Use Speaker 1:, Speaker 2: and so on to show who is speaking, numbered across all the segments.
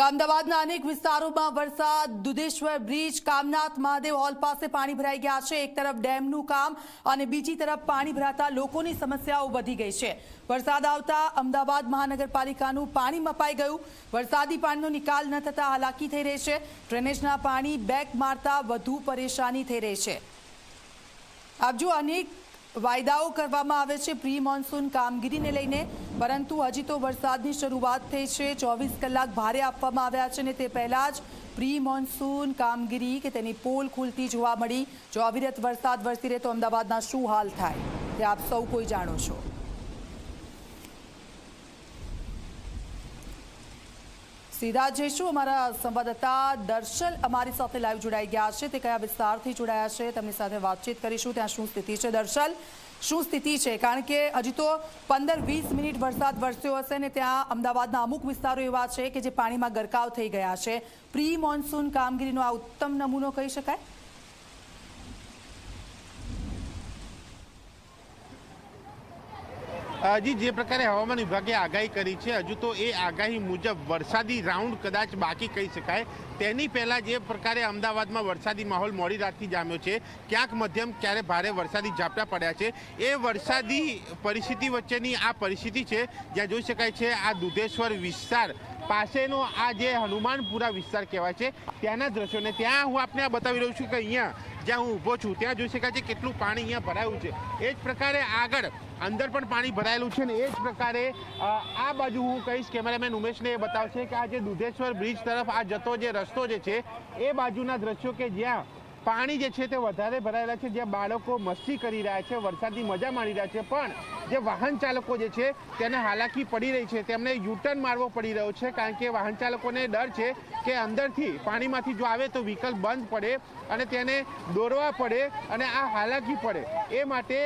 Speaker 1: તો અમદાવાદના અનેક વિસ્તારોમાં વરસાદ, દુધેશ્વર બ્રિજ, કામનાથ મહાદેવ હોલ પાસે પાણી ભરાઈ ગયા છે. એક તરફ ડેમનું કામ અને બીજી તરફ પાણી ભરાતા લોકોની સમસ્યાઓ વધી ગઈ છે. વરસાદ આવતા અમદાવાદ મહાનગરપાલિકાનું પાણી મપાઈ ગયું. વરસાદી પાણીનો નિકાલ ન થતા હાલાકી થઈ રહી છે. ડ્રેનેજના પાણી બેક મારતા વધુ પરેશાની થઈ રહી છે. આપ અનેક વાયદાઓ કરવામાં આવે છે. પ્રી મોન્સૂન કામગીરીને લઈને પરંતુ હજી તો વરસાદની શરૂઆત થઈ છે. ચોવીસ કલાક ભારે આપવામાં આવ્યા છે ને તે પહેલાં જ પ્રી મોન્સૂન કામગીરી કે તેની પોલ ખુલતી જોવા મળી. જો અવિરત વરસાદ વરસી રહે તો અમદાવાદના શું હાલ થાય? તે આપ સૌ કોઈ જાણો છો. સીધા જઈશું. અમારા સંવાદદાતા દર્શન અમારી સાથે લાઈવ જોડાઈ ગયા છે. તે કયા વિસ્તારથી જોડાયા છે તેમની સાથે વાતચીત કરીશું. ત્યાં શું સ્થિતિ છે? દર્શન શું સ્થિતિ છે? કારણ કે હજી તો પંદર વીસ મિનિટ વરસાદ વરસ્યો હશે ને ત્યાં અમદાવાદના અમુક વિસ્તારો એવા છે કે જે પાણીમાં ગરકાવ થઈ ગયા છે. પ્રી મોન્સૂન કામગીરીનો આ ઉત્તમ નમૂનો કહી શકાય?
Speaker 2: હજી જે પ્રકારે હવામાન વિભાગે આગાહી કરી છે, હજુ તો એ આગાહી મુજબ વરસાદી રાઉન્ડ કદાચ બાકી કહી શકાય. તેની પહેલાં જે પ્રકારે અમદાવાદમાં વરસાદી માહોલ મોડી રાતથી જામ્યો છે, ક્યાંક મધ્યમ, ક્યારે ભારે વરસાદી ઝાપટા પડ્યા છે. એ વરસાદી પરિસ્થિતિ વચ્ચેની આ પરિસ્થિતિ છે, જ્યાં જોઈ શકાય છે, આ દુધેશ્વર વિસ્તાર પાસેનો આ જે હનુમાનપુરા વિસ્તાર કહેવાય છે, ત્યાંના દ્રશ્યોને ત્યાં હું આપને આ બતાવી રહ્યો છું કે અહીંયા જ્યાં હું ઊભો છું, ત્યાં જોઈ શકાય છે કેટલું પાણી અહીંયા ભરાયું છે. એ જ પ્રકારે આગળ અંદર પણ પાણી ભરાયેલું છે ને એ જ પ્રકારે આ બાજુ હું કહીશ કેમેરામેન ઉમેશને એ બતાવશે કે આ જે દુધેશ્વર બ્રિજ તરફ આ જતો જે રસ્તો જે છે, એ બાજુના દ્રશ્યો કે જ્યાં પાણી જે છે તે વધારે ભરાયેલા છે, જ્યાં બાળકો મસ્તી કરી રહ્યા છે, વરસાદની મજા માણી રહ્યા છે, પણ જે વાહન ચાલકો જે છે તેને હાલાકી પડી રહી છે. તેમને યુટર્ન મારવો પડી રહ્યો છે, કારણ કે વાહન ચાલકોને ડર છે કે અંદરથી પાણીમાંથી જો આવે તો વ્હીકલ બંધ પડે અને તેને દોરવા પડે અને આ હાલાકી પડે. એ માટે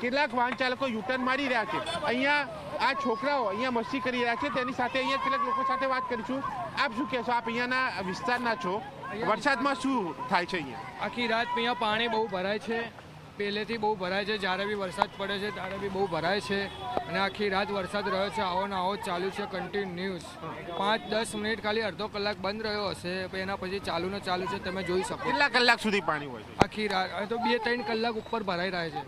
Speaker 2: કેટલાક વાહન ચાલકો યુટર્ન મારી રહ્યા છે. અહીંયા આ છોકરાઓ અહીંયા મસ્તી કરી રહ્યા છે. તેની સાથે અહીંયા કેટલાક લોકો સાથે વાત કરીશું. આપ શું કહેશો? આપ અહીંયાના વિસ્તારના છો. વરસાદમાં શું થાય છે અહીંયા?
Speaker 3: આખી રાત અહીંયા પાણી બહુ ભરાય છે. પહેલેથી બહુ ભરાય છે. જ્યારે બી વરસાદ પડે છે ત્યારે બી બહુ ભરાય છે. અને આખી રાત વરસાદ રહ્યો છે. આવો ને આવો ચાલુ છે કન્ટિન્યુઅસ પાંચ દસ મિનિટ ખાલી અડધો કલાક બંધ રહ્યો હશે. એના પછી ચાલુ ને ચાલુ છે. તમે જોઈ શકો.
Speaker 2: કેટલા કલાક સુધી પાણી હોય છે?
Speaker 3: આખી રાત તો બે ત્રણ કલાક ઉપર ભરાઈ રહ્યા છે.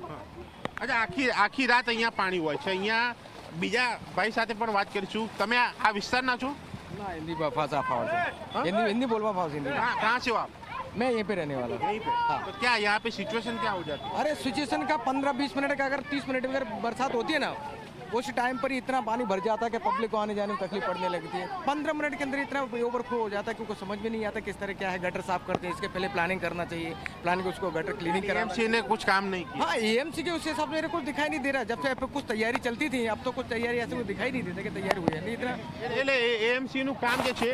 Speaker 2: અચ્છા આખી આખી રાત અહીંયા પાણી હોય છે. અહીંયા બીજા ભાઈ સાથે પણ વાત કરીશું તમે આ આ વિસ્તારના છો
Speaker 4: ना हिंदी भाषा फावड़
Speaker 2: हाँ?
Speaker 4: हिंदी हिंदी बोलवा फावड़ हिंदी
Speaker 2: कहाँ कहाँ से हो आप
Speaker 4: मैं यहीं पे रहने वाला हूँ
Speaker 2: यहीं पे तो क्या यहाँ पे सिचुएशन क्या हो जाती है
Speaker 4: अरे सिचुएशन का पंद्रह बीस मिनट का अगर तीस मिनट में अगर बरसात होती है ना उस टाइम पर ही इतना पानी भर जाता है कि पब्लिक को आने जाने में तकलीफ पड़ने लगती है पंद्रह मिनट के अंदर इतना ओवरफ्लो हो जाता है क्योंकि समझ में नहीं आता किस तरह क्या है गटर साफ करते हैं इसके पहले प्लानिंग करना चाहिए प्लानिंग उसको गटर क्लीनिंग कराना
Speaker 2: एमसी ने कुछ काम नहीं किया
Speaker 4: हाँ एएमसी के उस हिसाब से मेरे कुछ दिखाई नहीं दे रहा जब से अब कुछ तैयारी चलती थी अब तो कुछ तैयारी ऐसे कुछ दिखाई नहीं देता कि तैयारी हुई है नहीं इतना
Speaker 2: એટલે એએમસી નું કામ જે છે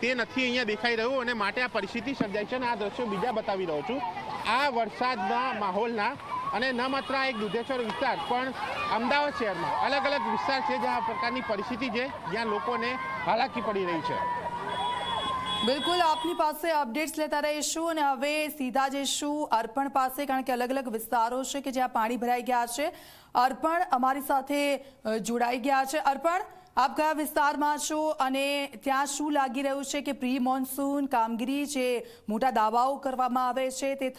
Speaker 2: તે નથી અહીંયા દેખાઈ રહ્યું અને માટે આ પરિસ્થિતિ સર્જાઈ છે અને આ દ્રશ્યો બીજા બતાવી રહ્યો છું આ વરસાદના માહોલના અને ન માત્ર એક દુધેશ્વર વિસ્તાર, પણ અમદાવાદ શહેરમાં અલગ અલગ વિસ્તાર છે જ્યાં આ પ્રકારની પરિસ્થિતિ છે, જ્યાં લોકોને હાલાકી પડી રહી છે.
Speaker 1: બિલકુલ, આપની પાસે અપડેટ્સ લેતા રહીશું અને હવે સીધા જઈશું અર્પણ પાસે, કારણ કે અલગ અલગ વિસ્તારો છે કે જ્યાં પાણી ભરાઈ ગયા છે. અર્પણ અમારી સાથે જોડાઈ ગયા છે. અર્પણ, આપ કયા વિસ્તારમાં છો અને ત્યાં શું લાગી રહ્યું છે કે પ્રી મોન્સૂન કામગીરી જે મોટા દાવાઓ કરવામાં આવે છે તે